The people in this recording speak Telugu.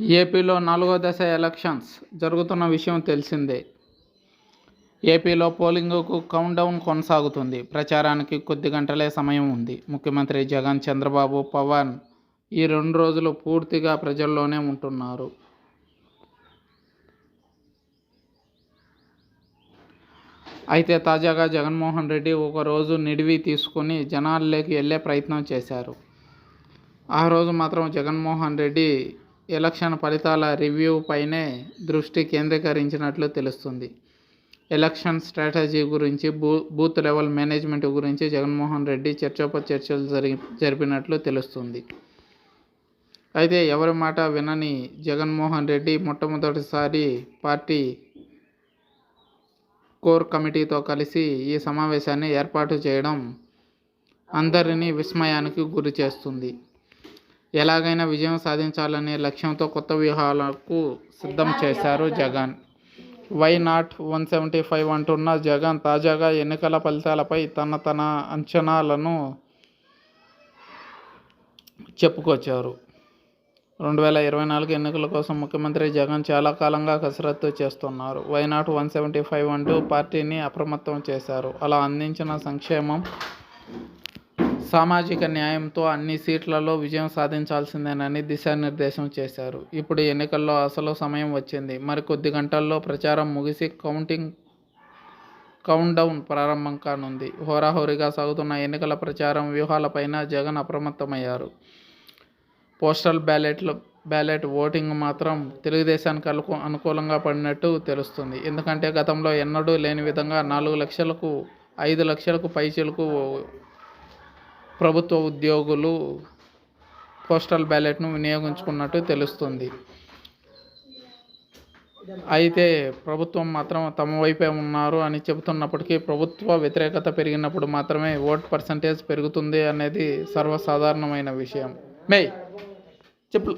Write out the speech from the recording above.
ఏపీలో నాలుగో దశ ఎలక్షన్స్. జరుగుతున్న విషయం తెలిసిందే. ఏపీలో పోలింగ్కు కౌంట్డౌన్ కొనసాగుతుంది. ప్రచారానికి కొద్ది గంటలే సమయం ఉంది. ముఖ్యమంత్రి జగన్ చంద్రబాబు పవన్ ఈ రెండు రోజులు పూర్తిగా ప్రజల్లోనే ఉంటున్నారు. అయితే తాజాగా జగన్మోహన్ రెడ్డి ఒకరోజు నిడివి తీసుకుని జనాల్లోకి వెళ్ళే ప్రయత్నం చేశారు. ఆ రోజు మాత్రం జగన్మోహన్ రెడ్డి ఎలక్షన్ ఫలితాల రివ్యూ పైనే దృష్టి కేంద్రీకరించినట్లు తెలుస్తుంది. ఎలక్షన్ స్ట్రాటజీ గురించి బూ బూత్ లెవెల్ మేనేజ్మెంట్ గురించి జగన్మోహన్ రెడ్డి చర్చోపచర్చలు జరిగి జరిపినట్లు తెలుస్తుంది. అయితే ఎవరి మాట వినని జగన్మోహన్ రెడ్డి మొట్టమొదటిసారి పార్టీ కోర్ కమిటీతో కలిసి ఈ సమావేశాన్ని ఏర్పాటు చేయడం అందరినీ విస్మయానికి గురి చేస్తుంది ఎలాగైనా విజయం సాధించాలనే లక్ష్యంతో కొత్త వ్యూహాలకు సిద్ధం చేశారు Jagan. Why not one seventy five అంటున్న జగన్ తాజాగా ఎన్నికల ఫలితాలపై తన తన అంచనాలను చెప్పుకొచ్చారు. రెండు వేల ఇరవై నాలుగు ఎన్నికల కోసం ముఖ్యమంత్రి జగన్ చాలా కాలంగా కసరత్తు చేస్తున్నారు. Why not one seventy five అంటూ పార్టీని అప్రమత్తం చేశారు. అలా అందించిన సంక్షేమం సామాజిక న్యాయంతో అన్ని సీట్లలో విజయం సాధించాల్సిందేనని దిశానిర్దేశం చేశారు. ఇప్పుడు ఎన్నికల్లో అసలు సమయం వచ్చింది. మరికొద్ది గంటల్లో ప్రచారం ముగిసి కౌంటింగ్ కౌంట్డౌన్ ప్రారంభం కానుంది. హోరాహోరీగా సాగుతున్న ఎన్నికల ప్రచారం వ్యూహాలపైన జగన్ అప్రమత్తమయ్యారు. పోస్టల్ బ్యాలెట్ల బ్యాలెట్ ఓటింగ్ మాత్రం తెలుగుదేశానికి అనుకూ అనుకూలంగా పడినట్టు తెలుస్తుంది. ఎందుకంటే గతంలో ఎన్నడూ లేని విధంగా నాలుగు లక్షలకు ఐదు లక్షలకు పైచీలకు ప్రభుత్వ ఉద్యోగులు పోస్టల్ బ్యాలెట్ను వినియోగించుకున్నట్టు తెలుస్తుంది. అయితే ప్రభుత్వం మాత్రం తమ వైపే ఉన్నారు అని చెబుతున్నప్పటికీ ప్రభుత్వ వ్యతిరేకత పెరిగినప్పుడు మాత్రమే ఓట్ పర్సంటేజ్ పెరుగుతుంది అనేది సర్వసాధారణమైన విషయం. మే చెప్పు.